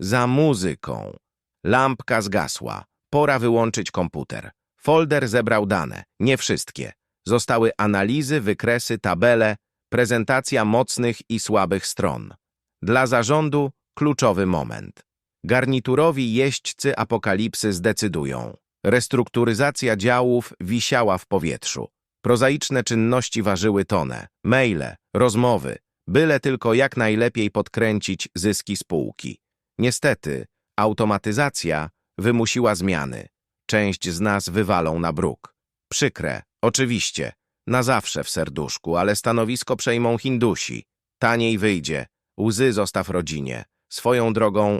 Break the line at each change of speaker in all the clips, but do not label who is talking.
za muzyką. Lampka zgasła. Pora wyłączyć komputer. Folder zebrał dane, nie wszystkie. Zostały analizy, wykresy, tabele, prezentacja mocnych i słabych stron. Dla zarządu kluczowy moment. Garniturowi jeźdźcy apokalipsy zdecydują. Restrukturyzacja działów wisiała w powietrzu. Prozaiczne czynności ważyły tonę. Maile, rozmowy, byle tylko jak najlepiej podkręcić zyski spółki. Niestety, automatyzacja wymusiła zmiany. Część z nas wywalą na bruk. Przykre, oczywiście, na zawsze w serduszku, ale stanowisko przejmą Hindusi. Taniej wyjdzie, łzy zostaw rodzinie. Swoją drogą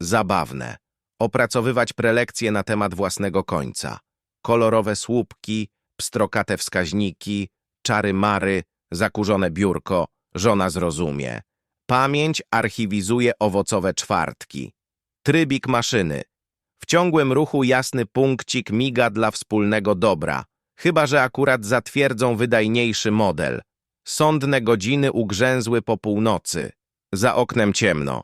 zabawne. Opracowywać prelekcje na temat własnego końca. Kolorowe słupki, pstrokate wskaźniki, czary mary, zakurzone biurko, żona zrozumie. Pamięć archiwizuje owocowe czwartki. Trybik maszyny. W ciągłym ruchu jasny punkcik miga dla wspólnego dobra, chyba że akurat zatwierdzą wydajniejszy model. Sądne godziny ugrzęzły po północy. Za oknem ciemno.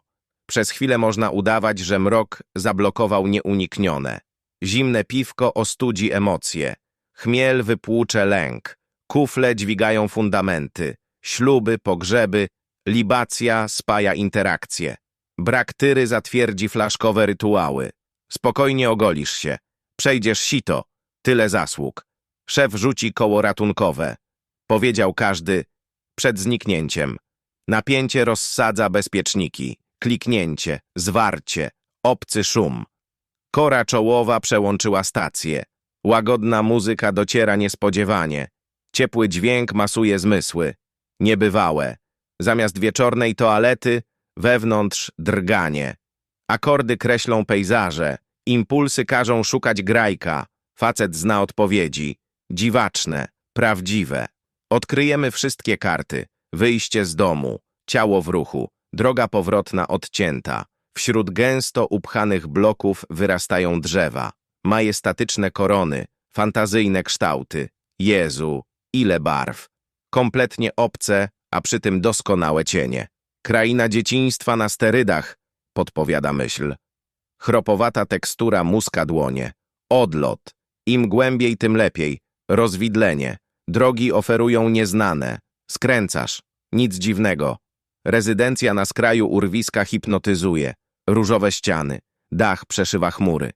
Przez chwilę można udawać, że mrok zablokował nieuniknione. Zimne piwko ostudzi emocje. Chmiel wypłucze lęk. Kufle dźwigają fundamenty. Śluby, pogrzeby, libacja spaja interakcje. Brak tyry zatwierdzi flaszkowe rytuały. Spokojnie ogolisz się. Przejdziesz sito. Tyle zasług. Szef rzuci koło ratunkowe. Powiedział każdy przed zniknięciem. Napięcie rozsadza bezpieczniki. Kliknięcie, zwarcie, obcy szum. Kora czołowa przełączyła stację. Łagodna muzyka dociera niespodziewanie. Ciepły dźwięk masuje zmysły. Niebywałe. Zamiast wieczornej toalety, wewnątrz drganie. Akordy kreślą pejzaże. Impulsy każą szukać grajka. Facet zna odpowiedzi. Dziwaczne, prawdziwe. Odkryjemy wszystkie karty. Wyjście z domu, ciało w ruchu, droga powrotna odcięta. Wśród gęsto upchanych bloków wyrastają drzewa. Majestatyczne korony, fantazyjne kształty. Jezu, ile barw. Kompletnie obce, a przy tym doskonałe cienie. Kraina dzieciństwa na sterydach, podpowiada myśl. Chropowata tekstura muska dłonie. Odlot. Im głębiej, tym lepiej. Rozwidlenie. Drogi oferują nieznane. Skręcasz. Nic dziwnego. Rezydencja na skraju urwiska hipnotyzuje. Różowe ściany. Dach przeszywa chmury.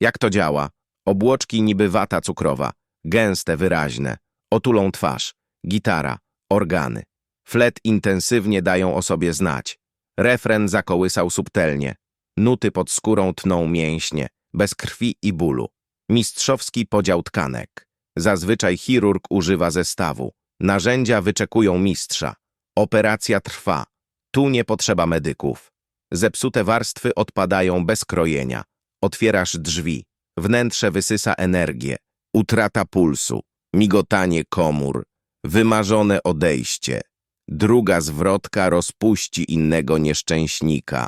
Jak to działa? Obłoczki niby wata cukrowa. Gęste, wyraźne. Otulą twarz. Gitara. Organy. Flet intensywnie dają o sobie znać. Refren zakołysał subtelnie. Nuty pod skórą tną mięśnie. Bez krwi i bólu. Mistrzowski podział tkanek. Zazwyczaj chirurg używa zestawu. Narzędzia wyczekują mistrza. Operacja trwa. Tu nie potrzeba medyków. Zepsute warstwy odpadają bez krojenia. Otwierasz drzwi. Wnętrze wysysa energię. Utrata pulsu. Migotanie komór. Wymarzone odejście. Druga zwrotka rozpuści innego nieszczęśnika.